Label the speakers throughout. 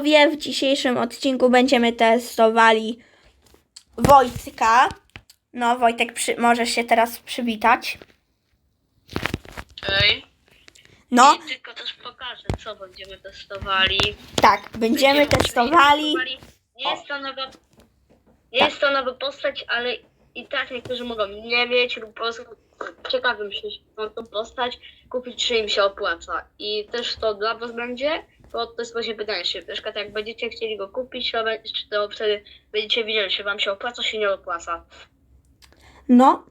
Speaker 1: W dzisiejszym odcinku będziemy testowali Wojtka. No, Wojtek, przy, możesz się teraz przywitać.
Speaker 2: Ej.
Speaker 1: No,
Speaker 2: I tylko też pokażę, co będziemy testowali.
Speaker 1: tak, będziemy testowali.
Speaker 2: Nie jest to nowa. Nie jest to nowa postać, ale i tak niektórzy mogą nie mieć lub po prostu ciekawym się tą postać kupić, czy im się opłaca. I też to dla was będzie, bo to jest właśnie pytanie się. Na przykład jak będziecie chcieli go kupić, to, wtedy będziecie wiedzieli, czy wam się opłaca, czy nie opłaca.
Speaker 1: No.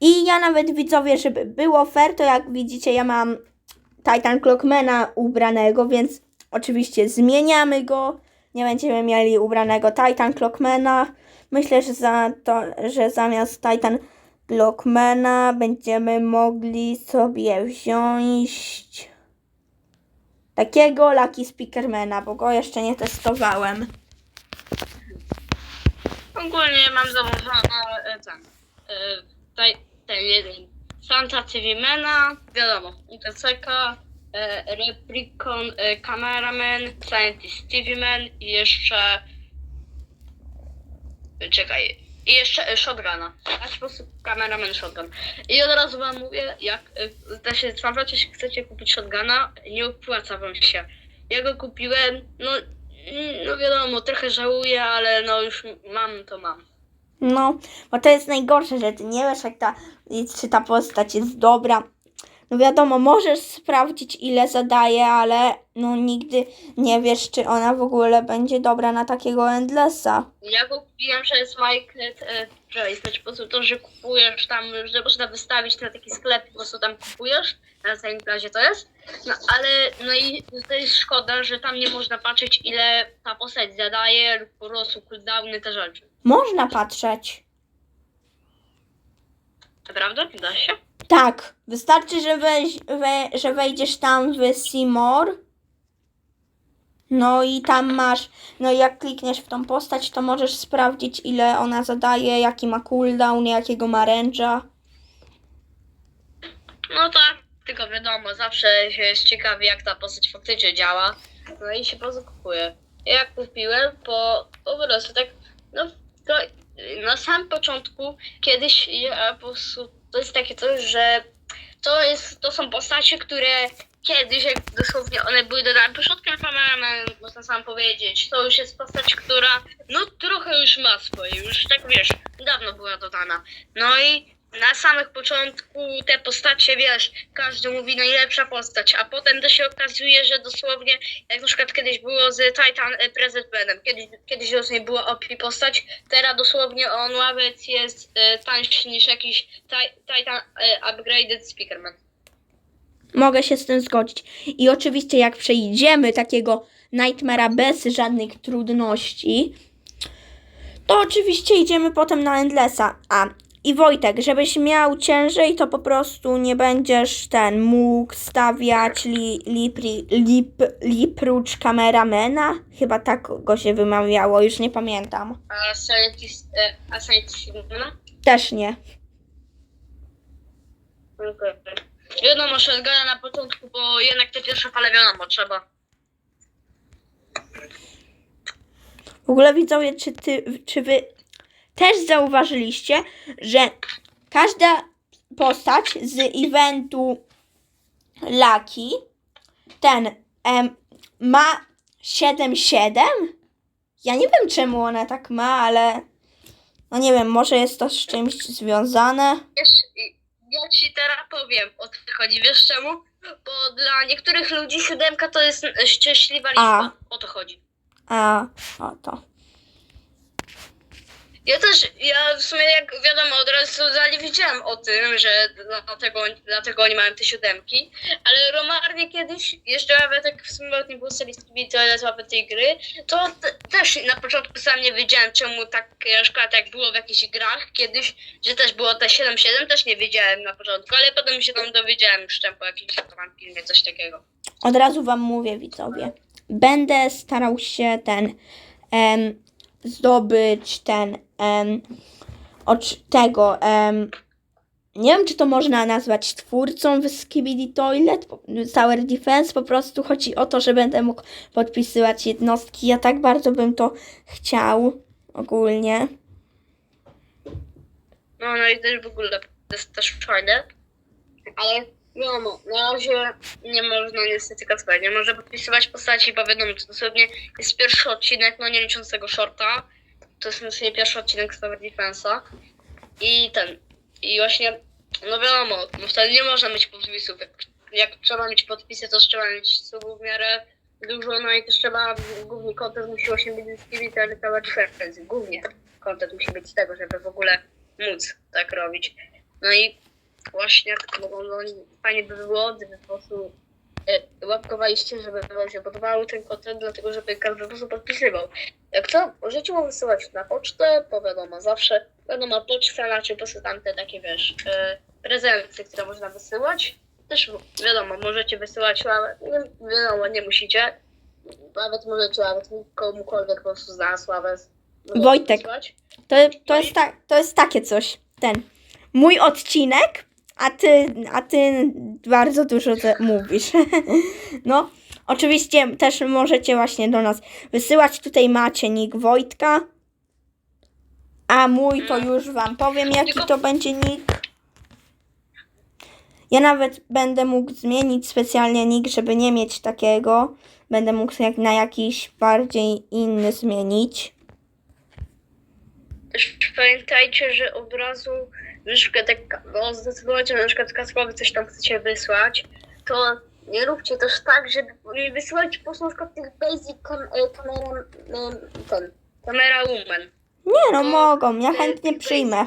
Speaker 1: I ja nawet widzowie, żeby było fair, to jak widzicie, ja mam Titan Clockmana ubranego, więc oczywiście zmieniamy go. Nie będziemy mieli ubranego Titan Clockmana. Myślę, że, za to, że zamiast Titan Clockmana będziemy mogli sobie wziąć takiego Lucky Speakermana, bo go jeszcze nie testowałem.
Speaker 2: Ogólnie mam założone e, ten, e, ten jeden Santa TV Mena, wiadomo, UTCK, e, Replicon, e, Cameraman, Scientist TV Man i jeszcze czekaj, i jeszcze e, Shotguna. A po prostu Cameraman Shotgun. I od razu wam mówię, jak e, też się sprawdzacie, jeśli chcecie kupić Shotguna, nie opłaca wam się. Ja go kupiłem, no, mm, no wiadomo, trochę żałuję, ale no już mam, to mam.
Speaker 1: No, bo to jest najgorsze, że ty nie wiesz, jak ta, czy ta postać jest dobra. No wiadomo, możesz sprawdzić, ile zadaje, ale no nigdy nie wiesz, czy ona w ogóle będzie dobra na takiego Endlessa.
Speaker 2: Ja kupiłem przez Minecraft e, znaczy po prostu to, że kupujesz tam, że można wystawić na taki sklep, po prostu tam kupujesz, na samym plazie to jest, no ale no i to jest szkoda, że tam nie można patrzeć ile ta postać zadaje lub po prostu cooldowny, te rzeczy.
Speaker 1: Można patrzeć.
Speaker 2: Naprawdę? Da się?
Speaker 1: Tak, wystarczy, że, weź, we, że wejdziesz tam w Seymour. No i tam masz, no jak klikniesz w tą postać, to możesz sprawdzić, ile ona zadaje, jaki ma cooldown, jakiego ma range'a.
Speaker 2: No tak, tylko wiadomo, zawsze się jest ciekawy jak ta postać faktycznie działa. No i się po prostu kupuje. Ja kupiłem, po, po prostu tak, no to na samym początku kiedyś ja po prostu, to jest takie coś, że to jest, to są postacie, które kiedyś, jak dosłownie one były dodane początkiem kameramy, można sam powiedzieć, to już jest postać, która no trochę już ma swoje, już tak wiesz, dawno była dodana. No i na samych początku te postacie, wiesz, każdy mówi najlepsza postać, a potem to się okazuje, że dosłownie, jak na przykład kiedyś było z Titan e, Present Manem, kiedyś, kiedyś dosłownie była OP postać, teraz dosłownie on nawet jest e, tańszy niż jakiś ti, Titan e, Upgraded Speakerman.
Speaker 1: Mogę się z tym zgodzić. I oczywiście, jak przejdziemy takiego Nightmare'a bez żadnych trudności, to oczywiście idziemy potem na Endlessa. A i Wojtek, żebyś miał ciężej, to po prostu nie będziesz ten mógł stawiać li, lipri, lip, liprucz kameramena. Chyba tak go się wymawiało, już nie pamiętam.
Speaker 2: A Scientist, e?
Speaker 1: Też nie.
Speaker 2: Wiadomo, shotguna na początku, bo jednak te pierwsze fale wiadomo, trzeba.
Speaker 1: W ogóle widzowie, czy, ty, czy wy też zauważyliście, że każda postać z eventu Lucky, ten em, ma 7-7? Ja nie wiem czemu ona tak ma, ale no nie wiem, może jest to z czymś związane.
Speaker 2: Wiesz, ja ci teraz powiem o co chodzi, wiesz czemu? Bo dla niektórych ludzi siódemka to jest szczęśliwa liczba. O to chodzi.
Speaker 1: A, o to.
Speaker 2: Ja też, ja w sumie jak wiadomo, od razu nie wiedziałem o tym, że dlatego, dlatego oni mają te siódemki, ale Romarnie kiedyś, jeszcze nawet jak w sumie nie było solistki toaletowe tej gry, to te, też na początku sam nie wiedziałem czemu tak na przykład jak było w jakichś grach kiedyś, że też było te 7-7, też nie wiedziałem na początku, ale potem się tam dowiedziałem już tam po jakimś tam filmie, coś takiego.
Speaker 1: Od razu wam mówię, widzowie. Będę starał się ten em, zdobyć ten em, ocz, tego em, nie wiem, czy to można nazwać twórcą w Skibidi Toilet, Tower Defense. Po prostu chodzi o to, że będę mógł podpisywać jednostki. Ja tak bardzo bym to chciał ogólnie.
Speaker 2: No, no i też w ogóle to jest też fajne. Ale wiadomo, na razie nie można niestety Kacper, nie może podpisywać postaci, bo wiadomo, to dosłownie jest pierwszy odcinek, no nie licząc tego shorta. To jest dosłownie pierwszy odcinek z Tower Defense'a. I ten, i właśnie, no wiadomo, no wtedy nie można mieć podpisów. Jak, jak trzeba mieć podpisy, to trzeba mieć subów w miarę dużo, no i też trzeba, główny content musi właśnie być z TV Tower Defense, głównie content musi być z tego, żeby w ogóle móc tak robić. No i właśnie tak mogą, no, fajnie by było, gdyby po prostu łapkowaliście, żeby wam się podobał ten content, dlatego żeby każdy po prostu podpisywał. Jak co, możecie mu wysyłać na pocztę, bo wiadomo, zawsze wiadomo, poczta, znaczy po prostu tam te takie, wiesz, e, prezenty, które można wysyłać. Też wiadomo, możecie wysyłać, ale nie, wiadomo, nie musicie. Nawet możecie nawet komukolwiek po prostu zna sławę.
Speaker 1: Wojtek.
Speaker 2: wysyłać.
Speaker 1: To, to, jest ta, to jest takie coś. Ten. Mój odcinek, a ty, a ty bardzo dużo te mówisz. No, oczywiście też możecie właśnie do nas wysyłać. Tutaj macie nick Wojtka. A mój to już wam powiem, jaki to będzie nick. Ja nawet będę mógł zmienić specjalnie nick, żeby nie mieć takiego. Będę mógł jak na jakiś bardziej inny zmienić.
Speaker 2: Też pamiętajcie, że od razu na przykład jak no, że na przykład Kacprowi coś tam chcecie wysłać, to nie róbcie też tak, żeby nie wysyłać po prostu na przykład tych basic kam, e, kamera, e, ten, kamera woman.
Speaker 1: Nie no,
Speaker 2: To,
Speaker 1: mogą, ja
Speaker 2: e,
Speaker 1: chętnie przyjmę.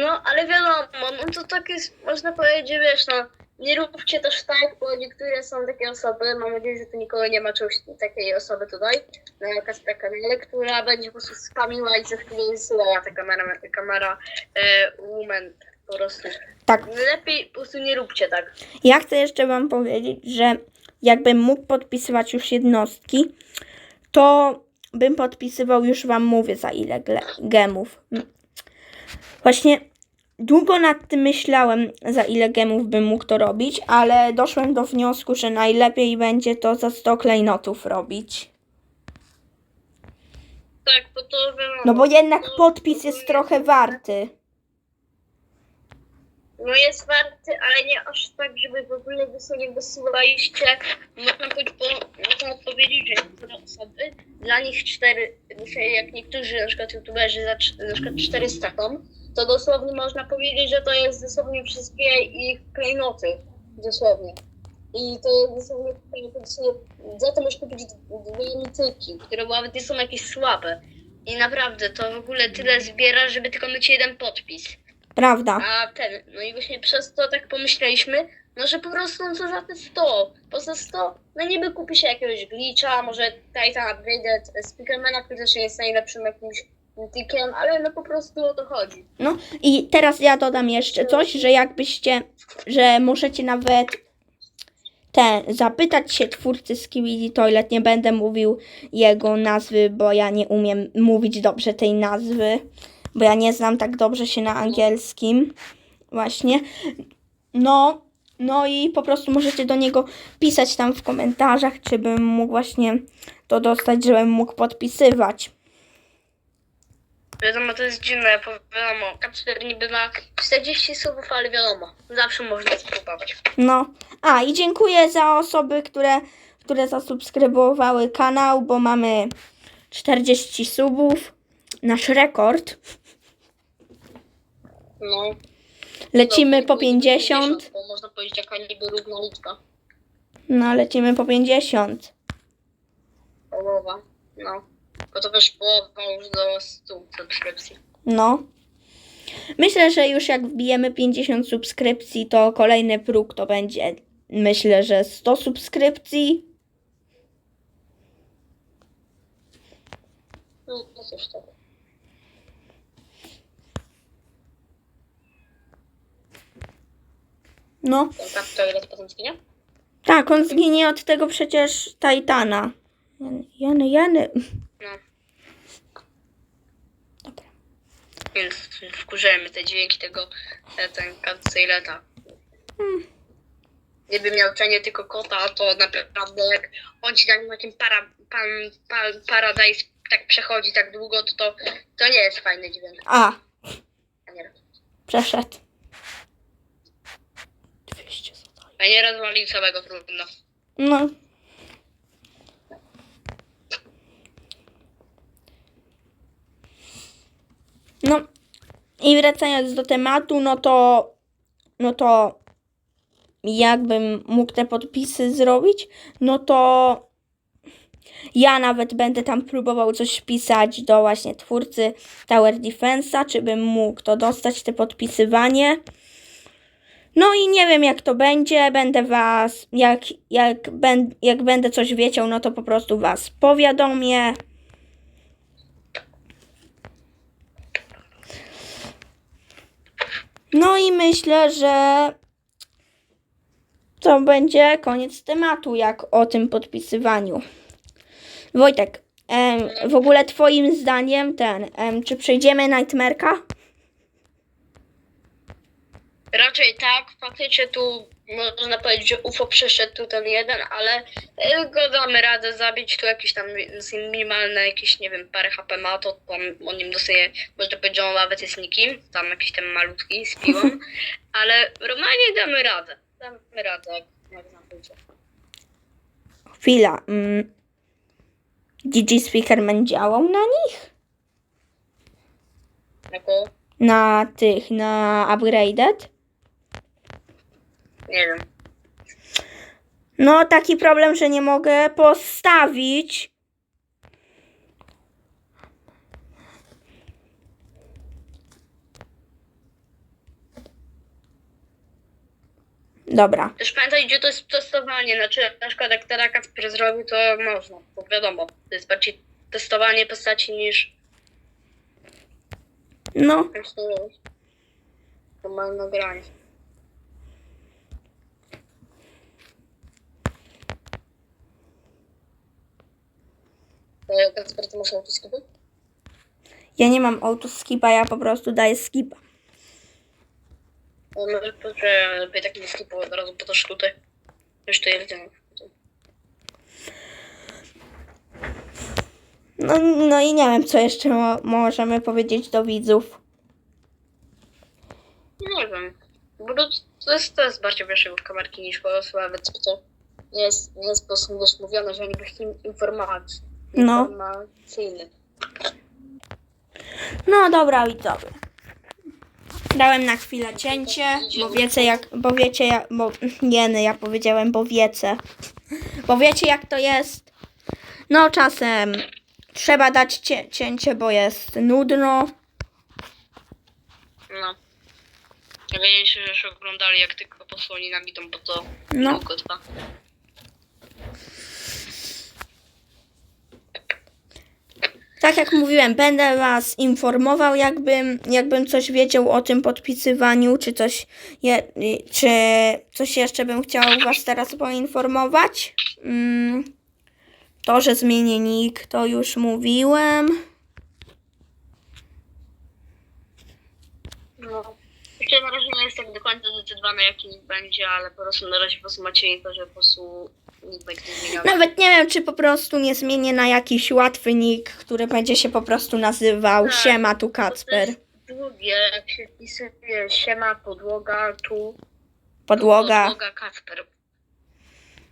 Speaker 2: No, ale wiadomo, no to tak jest, można powiedzieć, że wiesz, no, nie róbcie też tak, bo niektóre są takie osoby, mam nadzieję, że tu nikogo nie ma czegoś takiej osoby tutaj, na jakaś taka kanale, która będzie po prostu spamiła i za chwilę wysyłała ta kamera, kamera e, woman po prostu.
Speaker 1: Tak.
Speaker 2: Lepiej po prostu nie róbcie tak.
Speaker 1: Ja chcę jeszcze Wam powiedzieć, że jakbym mógł podpisywać już jednostki, to bym podpisywał, już Wam mówię, za ile gemów. Właśnie długo nad tym myślałem, za ile gemów bym mógł to robić, ale doszłem do wniosku, że najlepiej będzie to za 100 klejnotów robić.
Speaker 2: Tak, bo to wiadomo.
Speaker 1: No bo jednak podpis jest trochę warty.
Speaker 2: No jest warty, ale nie aż tak, żeby w ogóle wy sobie wysyłaliście. Można powiedzieć, bo, można powiedzieć, że niektóre osoby, dla nich cztery, jak niektórzy na przykład youtuberzy za cz- na przykład 400 ton, to dosłownie można powiedzieć, że to jest dosłownie wszystkie ich klejnoty. Dosłownie. I to jest dosłownie, za to możesz kupić dwie mityki, które nawet nie są jakieś słabe. I naprawdę to w ogóle tyle zbiera, żeby tylko mieć jeden podpis.
Speaker 1: Prawda?
Speaker 2: A ten, no i właśnie przez to tak pomyśleliśmy, no że po prostu no co za te 100, poza 100, no niby kupi się jakiegoś glitcha, może Titan Upgraded Speakermana, który też jest najlepszym jakimś mythikiem, ale no po prostu o to chodzi.
Speaker 1: No i teraz ja dodam jeszcze coś, że jakbyście, że możecie nawet te, zapytać się twórcy Skibidi Toilet, nie będę mówił jego nazwy, bo ja nie umiem mówić dobrze tej nazwy, bo ja nie znam tak dobrze się na angielskim, właśnie. No, no i po prostu możecie do niego pisać tam w komentarzach, czy bym mógł właśnie to dostać, żebym mógł podpisywać.
Speaker 2: Wiadomo, to jest dziwne, bo wiadomo, Kacper niby ma 40 subów, ale wiadomo, zawsze można spróbować.
Speaker 1: No, a i dziękuję za osoby, które, które zasubskrybowały kanał, bo mamy 40 subów. Nasz rekord.
Speaker 2: No.
Speaker 1: Lecimy
Speaker 2: No,
Speaker 1: po 50.
Speaker 2: Bo można powiedzieć, jaka niby równa liczba.
Speaker 1: No, lecimy po 50.
Speaker 2: Połowa, no. Bo to wiesz, połowa już do 100 subskrypcji.
Speaker 1: No. Myślę, że już jak wbijemy 50 subskrypcji, to kolejny próg to będzie, myślę, że 100 subskrypcji.
Speaker 2: No, to coś tak.
Speaker 1: No,
Speaker 2: ile potem zginie?
Speaker 1: tak, on zginie od tego przecież Titana. Jany, Jany, Jany.
Speaker 2: No.
Speaker 1: Dobra.
Speaker 2: Więc wkurzymy te dźwięki tego, ten cancelleta. Gdyby miał nie tylko kota, to naprawdę jak on ci tak na takim para, pan, pan, paradise tak przechodzi tak długo, to, to to nie jest fajny dźwięk.
Speaker 1: A,
Speaker 2: nie,
Speaker 1: przeszedł. 200 zadań.
Speaker 2: a nie rozwalił całego trudno.
Speaker 1: No. No i wracając do tematu, no to no to jakbym mógł te podpisy zrobić, no to ja nawet będę tam próbował coś pisać do właśnie twórcy Tower Defense'a, czy bym mógł to dostać, te podpisywanie. No i nie wiem jak to będzie, będę was, jak, jak, ben, jak będę coś wiedział, no to po prostu was powiadomię. No i myślę, że to będzie koniec tematu, jak o tym podpisywaniu. Wojtek, em, w ogóle twoim zdaniem ten, em, czy przejdziemy Nightmare'ka?
Speaker 2: Raczej tak, faktycznie tu można powiedzieć, że UFO przeszedł tu ten jeden, ale e, go damy radę zabić, tu jakieś tam minimalne, jakieś nie wiem, parę HP ma, to tam o nim dostaje, można powiedzieć, że on nawet jest nikim, tam jakiś tam malutki z piłą, ale normalnie damy radę, damy radę, jak, nam.
Speaker 1: Chwila. Mm. DJ Speakerman działał na nich?
Speaker 2: Jako,
Speaker 1: Na tych, na upgraded?
Speaker 2: Nie wiem,
Speaker 1: No, taki problem, że nie mogę postawić. Dobra.
Speaker 2: też pamiętaj, gdzie to jest testowanie, znaczy na przykład jak teraz Kacper zrobił, to można, bo wiadomo, to jest bardziej testowanie postaci niż
Speaker 1: No.
Speaker 2: Normalne granie. Kacper, ty masz autoskipy?
Speaker 1: ja nie mam autoskipa, ja po prostu daję skipa.
Speaker 2: No, poczekaj, lepiej tak nie skipu od razu, bo też tutaj. Już tu jest
Speaker 1: No, no i nie wiem, co jeszcze mo- możemy powiedzieć do widzów.
Speaker 2: Nie wiem. Bo to, to, jest, to jest bardziej wiesz, kamerki niż porosłe, więc to nie jest, nie jest po wiesz, mówione, że im informacji.
Speaker 1: No.
Speaker 2: Informacyjny.
Speaker 1: No dobra, widzowie. Dałem na chwilę cięcie, bo wiecie jak, bo wiecie jak, bo nie, no, ja powiedziałem, bo wiecie. Bo wiecie jak to jest. No czasem trzeba dać cie, cięcie, bo jest nudno.
Speaker 2: No. Mi się, że już oglądali jak tylko posłoni nam idą, bo to
Speaker 1: No.
Speaker 2: długo trwa.
Speaker 1: Tak jak mówiłem, będę was informował, jakbym, jakbym coś wiedział o tym podpisywaniu, czy coś, je, czy coś jeszcze bym chciał was teraz poinformować. Mm, to, że zmienię nick, to już mówiłem.
Speaker 2: No. Jeszcze na razie nie jest tak do końca zdecydowane jaki będzie, ale po prostu na razie po prostu info, że po prostu nick będzie zmieniony.
Speaker 1: Nawet nie wiem, czy po prostu nie zmienię na jakiś łatwy nick, który będzie się po prostu nazywał
Speaker 2: Tak.
Speaker 1: Siema tu Kacper.
Speaker 2: jest Długie, jak się wpisuje siema, podłoga, tu
Speaker 1: Podłoga.
Speaker 2: podłoga Kacper.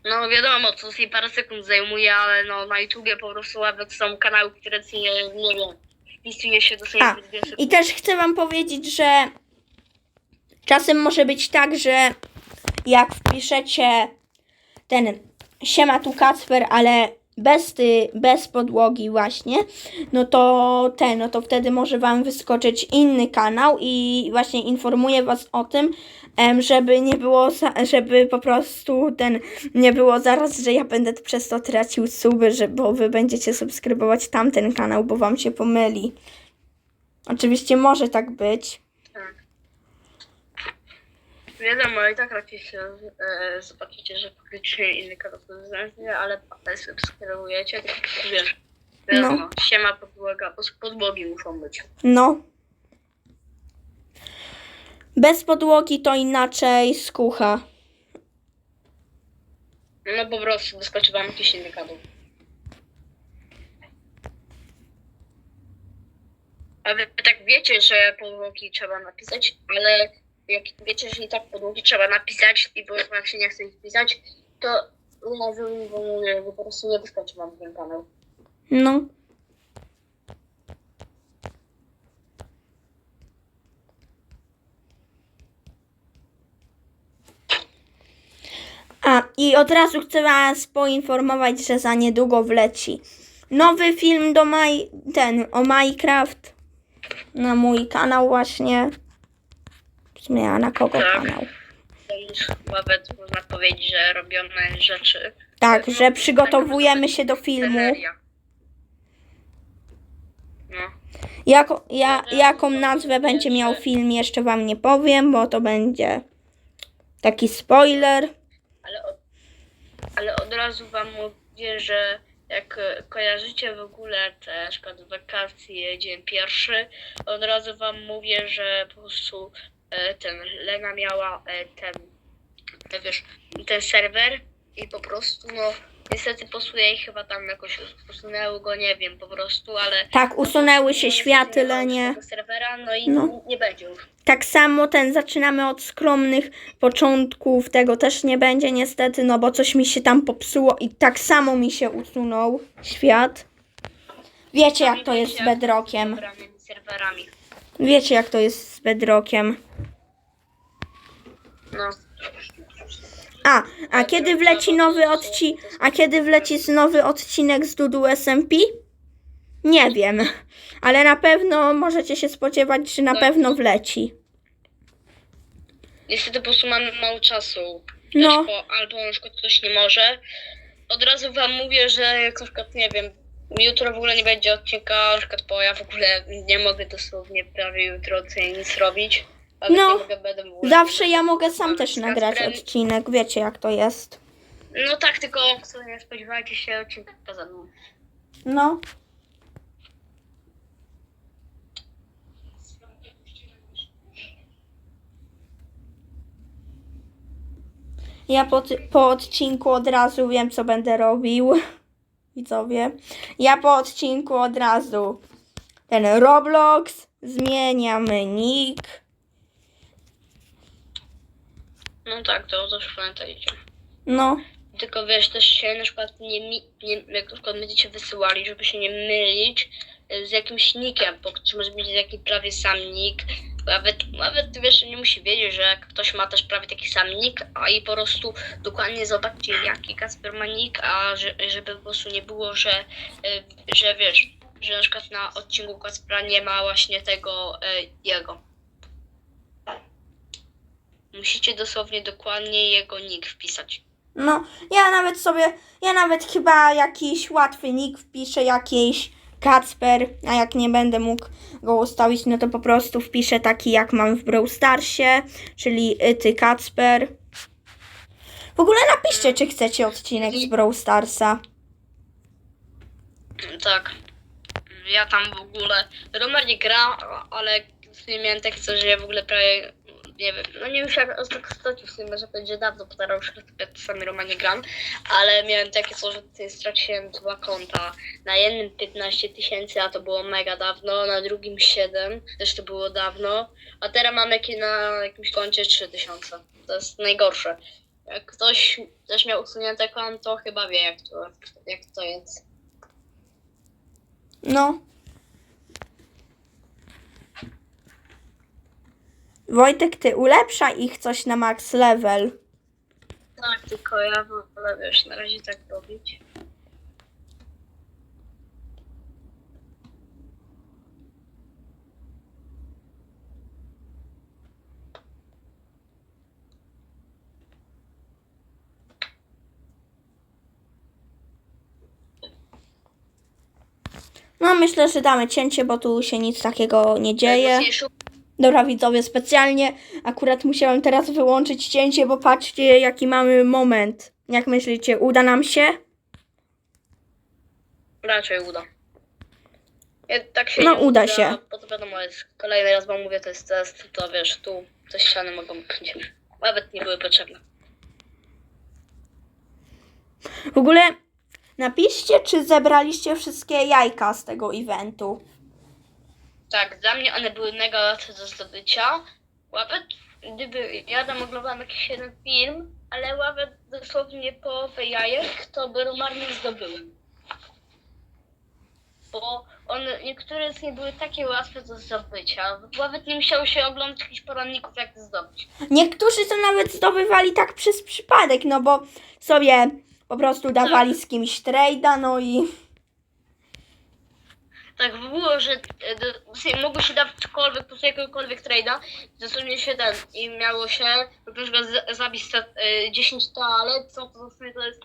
Speaker 2: No wiadomo, to sobie parę sekund zajmuje, ale no na YouTubie po prostu nawet są kanały, które ci nie, nie wiem, wpisuje się dosłownie
Speaker 1: A,
Speaker 2: w dwie sekundy.
Speaker 1: I też chcę wam powiedzieć, że czasem może być tak, że jak wpiszecie ten siema tu Kacper, ale bez, ty, bez podłogi właśnie, no to ten, no to wtedy może wam wyskoczyć inny kanał i właśnie informuję was o tym, żeby nie było, żeby po prostu ten, nie było zaraz, że ja będę przez to tracił suby, że, bo wy będziecie subskrybować tamten kanał, bo wam się pomyli. Oczywiście może tak być.
Speaker 2: Tak. Wiadomo, i tak raczej się e, zobaczycie, że faktycznie inny kanał to ale subskrybujecie, to wiesz, wiadomo, siema podłoga, po- podłogi muszą być.
Speaker 1: No. Bez podłogi to inaczej skucha.
Speaker 2: No po prostu wyskoczy wam jakiś inny kadłub. A wy tak wiecie, że podłogi trzeba napisać, ale jak wiecie, że i tak podłogi trzeba napisać i bo wam się nie chce ich pisać, to może mi mówię, że po prostu nie wyskoczy wam ten kanał.
Speaker 1: No. A, i od razu chcę Was poinformować, że za niedługo wleci nowy film do Maj... ten, o Minecraft na mój kanał właśnie. W sumie, a na kogo
Speaker 2: Tak.
Speaker 1: kanał?
Speaker 2: To już nawet można powiedzieć, że robione rzeczy.
Speaker 1: Tak, że przygotowujemy się do filmu.
Speaker 2: Seria. No.
Speaker 1: Jako, ja, jaką nazwę będzie miał film, jeszcze Wam nie powiem, bo to będzie taki spoiler.
Speaker 2: Ale od, ale od razu wam mówię, że jak kojarzycie w ogóle te na przykład wakacje, dzień pierwszy, od razu wam mówię, że po prostu ten Lena miała e, ten, e, wiesz, ten serwer i po prostu no niestety posuje jej chyba tam jakoś usunęły go, nie wiem po prostu, ale
Speaker 1: Tak, usunęły się światy, lenie.
Speaker 2: tego serwera, no i
Speaker 1: No.
Speaker 2: nie będzie już.
Speaker 1: Tak samo ten zaczynamy od skromnych początków, tego też nie będzie niestety, no bo coś mi się tam popsuło i tak samo mi się usunął świat. Wiecie jak to jest z Bedrockiem.
Speaker 2: Wybranymi serwerami.
Speaker 1: Wiecie jak to jest z Bedrockiem.
Speaker 2: No.
Speaker 1: A, a kiedy wleci nowy odcinek, a kiedy wleci z nowy odcinek z Dudu SMP? Nie wiem, ale na pewno możecie się spodziewać, że na pewno wleci.
Speaker 2: Niestety po prostu mamy mało czasu.
Speaker 1: No.
Speaker 2: No. Bo, albo na przykład ktoś nie może. Od razu wam mówię, że jak na przykład, nie wiem, jutro w ogóle nie będzie odcinka, na przykład, bo ja w ogóle nie mogę dosłownie prawie jutro nic robić. Ale
Speaker 1: No,
Speaker 2: nie mogę, będę w ogóle-
Speaker 1: Zawsze ja mogę sam też nagrać odcinek, wiecie jak to jest.
Speaker 2: No tak, tylko sobie nie spodziewajcie się odcinka ze mną.
Speaker 1: No. Ja po, po odcinku od razu wiem, co będę robił. Widzowie. Ja po odcinku od razu ten Roblox, zmieniamy nick.
Speaker 2: No tak, to też pamiętajcie.
Speaker 1: No,
Speaker 2: Tylko wiesz, też się na przykład nie, nie jak na przykład będziecie wysyłali, żeby się nie mylić y, z jakimś nickiem, bo ktoś może mieć taki prawie sam nick. Nawet, nawet wiesz, nie musi wiedzieć, że ktoś ma też prawie taki sam nick, a i po prostu dokładnie zobaczcie jaki Kasper ma nick, a że, żeby po prostu nie było, że, y, że wiesz, że na przykład na odcinku Kaspera nie ma właśnie tego y, jego. Musicie dosłownie dokładnie jego nick wpisać.
Speaker 1: no. Ja nawet sobie, ja nawet chyba jakiś łatwy nick wpiszę, jakiś Kacper, a jak nie będę mógł go ustawić, no to po prostu wpiszę taki jak mam w Brawl Starsie, czyli ty Kacper. W ogóle napiszcie, czy chcecie odcinek z Brawl Starsa.
Speaker 2: Tak. Ja tam w ogóle. Romer nie gra, ale w sumie miałem takie coś, że ja w ogóle prawie. Nie wiem, no nie wiem jak ostatnio w sumie, że będzie dawno, bo teraz już czasami Roma nie gram, ale miałem takie coś, że straciłem dwa konta. Na jednym 15 tysięcy, a to było mega dawno, na drugim 7, też to było dawno, a teraz mam jakie na jakimś koncie 3 tysiące. To jest najgorsze. Jak ktoś też miał usunięte konto, chyba wie jak to, jak to jest.
Speaker 1: No. Wojtek, ty ulepszaj ich coś na max level.
Speaker 2: Tak, tylko ja wolę, wiesz, na razie tak robić.
Speaker 1: No myślę, że damy cięcie, bo tu się nic takiego nie dzieje.
Speaker 2: Mocniejszą-
Speaker 1: Dobra widzowie, specjalnie akurat musiałem teraz wyłączyć cięcie, bo patrzcie jaki mamy moment. Jak myślicie, uda nam się?
Speaker 2: Raczej uda. Ja, tak się
Speaker 1: No,
Speaker 2: nie
Speaker 1: uda się.
Speaker 2: Bo to wiadomo, jest kolejny raz wam mówię, to jest test, to wiesz, tu te ściany mogą być. Nawet nie były potrzebne.
Speaker 1: W ogóle napiszcie, czy zebraliście wszystkie jajka z tego eventu.
Speaker 2: Tak, dla mnie one były mega łatwe do zdobycia. Nawet gdyby ja tam oglądałam jakiś jeden film, ale nawet dosłownie połowę jajek, to by marnie zdobyłem. Bo one, niektóre z nich były takie łatwe do zdobycia. Nawet nie musiało się oglądać jakichś poradników, jak to zdobyć.
Speaker 1: Niektórzy to nawet zdobywali tak przez przypadek, no bo sobie po prostu dawali z kimś trade'a, no i
Speaker 2: Tak było, że e, mogło się dawać cokolwiek, po jakiegokolwiek trade'a, dosłownie się ten i miało się na przykład zabić te, e, 10 toalet, co to w to jest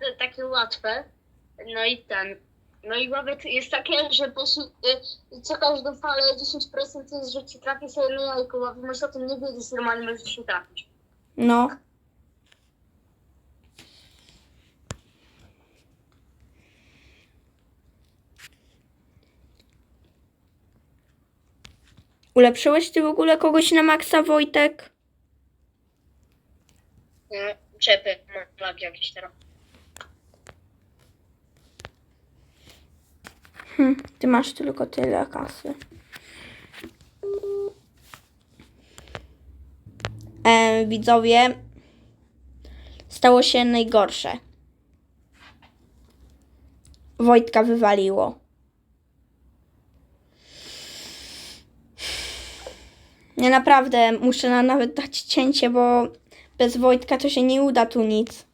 Speaker 2: e, takie łatwe. No i ten. No i nawet jest takie, że po prostu co każdą falę 10% to jest, że ci trafi sobie jedno jajko, wy możesz o tym nie wiedzieć, normalnie możesz się trafić.
Speaker 1: no. Ulepszyłeś ty w ogóle kogoś na maksa, Wojtek?
Speaker 2: No, czepy, mam lagi jakieś teraz.
Speaker 1: Hm, ty masz tylko tyle kasy. E, widzowie, stało się najgorsze. Wojtka wywaliło. Ja naprawdę muszę na, nawet dać cięcie, bo bez Wojtka to się nie uda tu nic.